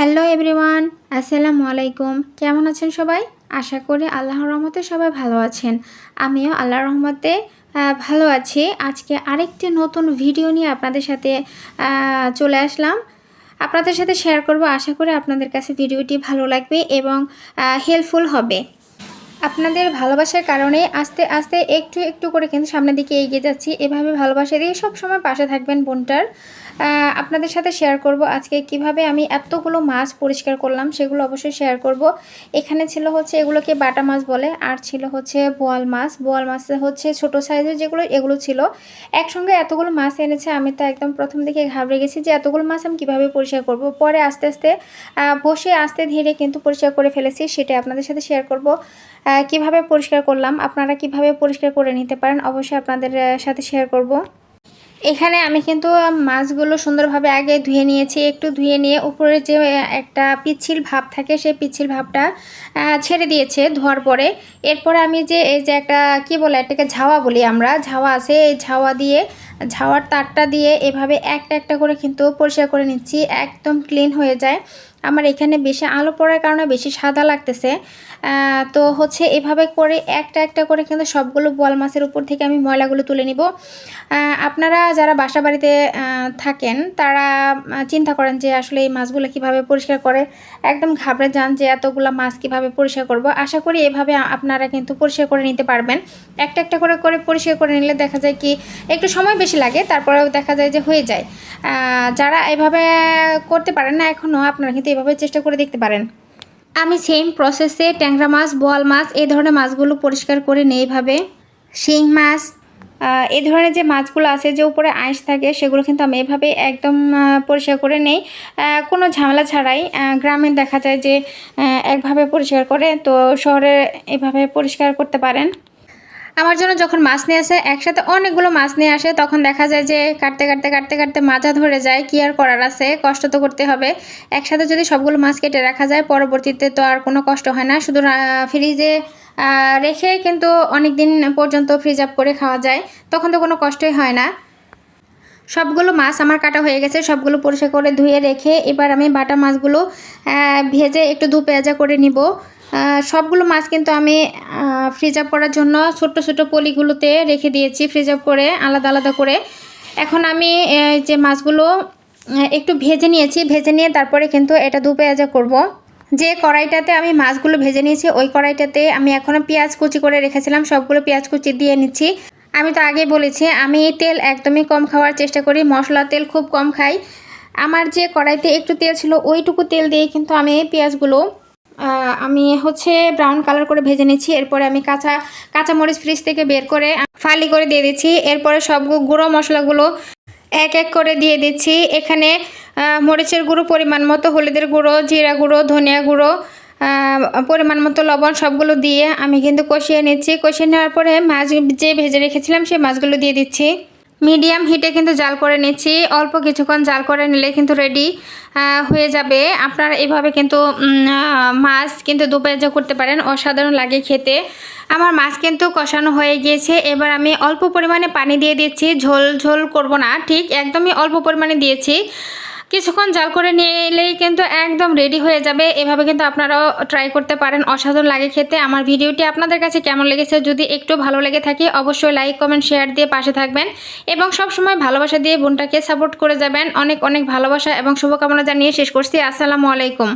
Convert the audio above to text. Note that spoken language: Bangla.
হ্যালো এভরিওয়ান, আসসালামু আলাইকুম। কেমন আছেন সবাই? আশা করি আল্লাহর রহমতে সবাই ভালো আছেন। আমিও আল্লাহর রহমতে ভালো আছি। আজকে আরেকটি নতুন ভিডিও নিয়ে আপনাদের সাথে চলে আসলাম। আপনাদের সাথে শেয়ার করব। আশা করি আপনাদের কাছে ভিডিওটি ভালো লাগবে এবং হেল্পফুল হবে। আপনাদের ভালোবাসার কারণে আস্তে আস্তে একটু একটু করে কিন্তু সামনের দিকে এগিয়ে যাচ্ছি। এভাবে ভালোবাসা দিয়ে সব সময় পাশে থাকবেন বোনটার। আপনাদের সাথে শেয়ার করব আজকে কীভাবে আমি এতগুলো মাছ পরিষ্কার করলাম সেগুলো অবশ্যই শেয়ার করব। এখানে ছিল হচ্ছে এগুলোকে বাটা মাছ বলে, আর ছিল হচ্ছে বোয়াল মাছ। বোয়াল মাছ হচ্ছে ছোট সাইজের যেগুলো, এগুলো ছিল। একসঙ্গে এতগুলো মাছ এনেছে, আমি তো একদম প্রথম দিকে ঘাবড়ে গেছি যে এতগুলো মাছ আমি কীভাবে পরিষ্কার করব। পরে আস্তে আস্তে বসে আস্তে ধীরে কিন্তু পরিষ্কার করে ফেলেছি সেটা আপনাদের সাথে শেয়ার করব। কীভাবে পরিষ্কার করলাম, আপনারা কীভাবে পরিষ্কার করে নিতে পারেন, অবশ্যই আপনাদের সাথে শেয়ার করব। এখানে আমি কিন্তু মাছগুলো সুন্দরভাবে আগে ধুয়ে নিয়েছি। একটু ধুয়ে নিয়ে উপরে যে একটা পিচ্ছিল ভাব থাকে, সেই পিচ্ছিল ভাবটা ছেড়ে দিয়েছে ধোয়ার পরে। এরপরে আমি যে, এই যে একটা, কি বলে, এটাকে ঝাওয়া বলি আমরা। ঝাওয়া আছে, এই ঝাওয়া দিয়ে, ঝাওয়ার তারটা দিয়ে এভাবে একটা একটা করে কিন্তু পরিষ্কার করে নিচ্ছি। একদম ক্লিন হয়ে যায়। আমার এখানে বেশি আলো পড়ার কারণে বেশি সাদা লাগতেছে। তো হচ্ছে এভাবে করে একটা একটা করে কিন্তু সবগুলো বোয়াল মাছের উপর থেকে আমি ময়লাগুলো তুলে নিব। আপনারা যারা বাসা বাড়িতে থাকেন, তারা চিন্তা করেন যে আসলে এই মাছগুলো কীভাবে পরিষ্কার করে। একদম ঘাবড়ে যান যে এতগুলো মাছ কীভাবে পরিষ্কার করব। আশা করি এভাবে আপনারা কিন্তু পরিষ্কার করে নিতে পারবেন। একটা একটা করে করে পরিষ্কার করে নিলে দেখা যায় কি একটু সময় বেশি লাগে, তারপরেও দেখা যায় যে হয়ে যায়। যারা এভাবে করতে পারেন না এখনও আপনারা কিন্তু এভাবে চেষ্টা করে দেখতে পারেন। আমি সেম প্রসেসে ট্যাংরা মাছ, বোয়াল মাছ, এই ধরনের মাছগুলো পরিষ্কার করে নেই এইভাবে শিং মাছ এই ধরনের যে মাছগুলো আছে, যে উপরে আঁশ থাকে, সেগুলো কিন্তু আমি এভাবে একদম পরিষ্কার করে নেই। কোনো ঝামেলা ছাড়াই গ্রামে দেখা যায় যে একভাবে পরিষ্কার করে, তো শহরে এভাবে পরিষ্কার করতে পারেন। আমার জন্য যখন মাছ নিয়ে আসে, একসাথে অনেকগুলো মাছ নিয়ে আসে, তখন দেখা যায় যে কাটতে কাটতে কাটতে কাটতে মাজা ধরে যায়। কি আর করার আছে? কষ্ট তো করতে হবে। একসাথে যদি সবগুলো মাছ কেটে রাখা যায়, পরবর্তীতে তো আর কোনো কষ্ট হয় না। শুধু ফ্রিজে রেখে কিন্তু অনেক দিন পর্যন্ত ফ্রিজ আপ করে খাওয়া যায়। তখন তো কোনো কষ্টই হয় না। সবগুলো মাছ আমার কাটা হয়ে গেছে। সবগুলো পরিষ্কার করে ধুয়ে রেখে এবার আমি বাটা মাছগুলো ভেজে একটু দু পেঁয়াজা করে নিব। সবগুলো মাছ কিন্তু আমি ফ্রিজ আপ করার জন্য ছোট্ট ছোট্ট পলিগুলোতে রেখে দিয়েছি ফ্রিজ আপ করে, আলাদা আলাদা করে। এখন আমি যে মাছগুলো একটু ভেজে নিয়েছি, ভেজে নিয়ে তারপরে কিন্তু এটা দু পেঁয়াজা করব। যে কড়াইটাতে আমি মাছগুলো ভেজে নিয়েছি, ওই কড়াইটাতে আমি এখনও পেঁয়াজ কুচি করে রেখেছিলাম, সবগুলো পেঁয়াজ কুচি দিয়ে নিচ্ছি। আমি তো আগেই বলেছি, আমি তেল একদমই কম খাওয়ার চেষ্টা করি, মশলা তেল খুব কম খাই। আমার যে কড়াইতে একটু তেল ছিল, ওইটুকু তেল দিয়ে কিন্তু আমি পেঁয়াজগুলো আমি হচ্ছে ব্রাউন কালার করে ভেজে নিচ্ছি। এরপরে আমি কাঁচা কাঁচামরিচ ফ্রিজ থেকে বের করে ফালি করে দিয়ে দিচ্ছি। এরপরে সব গুঁড়ো মশলাগুলো এক এক করে দিয়ে দিচ্ছি। এখানে মরিচের গুঁড়ো পরিমাণ মতো, হলুদের গুঁড়ো, জিরা গুঁড়ো, ধনিয়া গুঁড়ো পরিমাণ মতো লবণ সবগুলো দিয়ে আমি কিন্তু কষিয়ে নিচ্ছি। কষিয়ে নেওয়ার পরে মাছ যে ভেজে রেখেছিলাম সেই মাছগুলো দিয়ে দিচ্ছি। মিডিয়াম হিটে কিন্তু জাল করে নিচ্ছি। অল্প কিছুক্ষণ জাল করে নিলে কিন্তু রেডি হয়ে যাবে। আপনারা এভাবে কিন্তু মাছ কিন্তু দুপেজা করতে পারেন। অসাধারণ লাগে খেতে। আমার মাছ কিন্তু কষানো হয়ে গিয়েছে। এবার আমি অল্প পরিমাণে পানি দিয়ে দিচ্ছি। ঝোল ঝোল করব না। ঠিক একদমই অল্প পরিমাণে দিয়েছি। কিছুক্ষণ জাল করে নিয়ে এলেই কিন্তু একদম রেডি হয়ে যাবে। এভাবে কিন্তু আপনারাও ট্রাই করতে পারেন। অসাধারণ লাগে খেতে। আমার ভিডিওটি আপনাদের কাছে কেমন লেগেছে যদি একটু ভালো লেগে থাকে, অবশ্যই লাইক কমেন্ট শেয়ার দিয়ে পাশে থাকবেন এবং সব সময় ভালোবাসা দিয়ে বোনটাকে সাপোর্ট করে যাবেন। অনেক অনেক ভালোবাসা এবং শুভকামনা জানিয়ে শেষ করছি। আসসালামু আলাইকুম।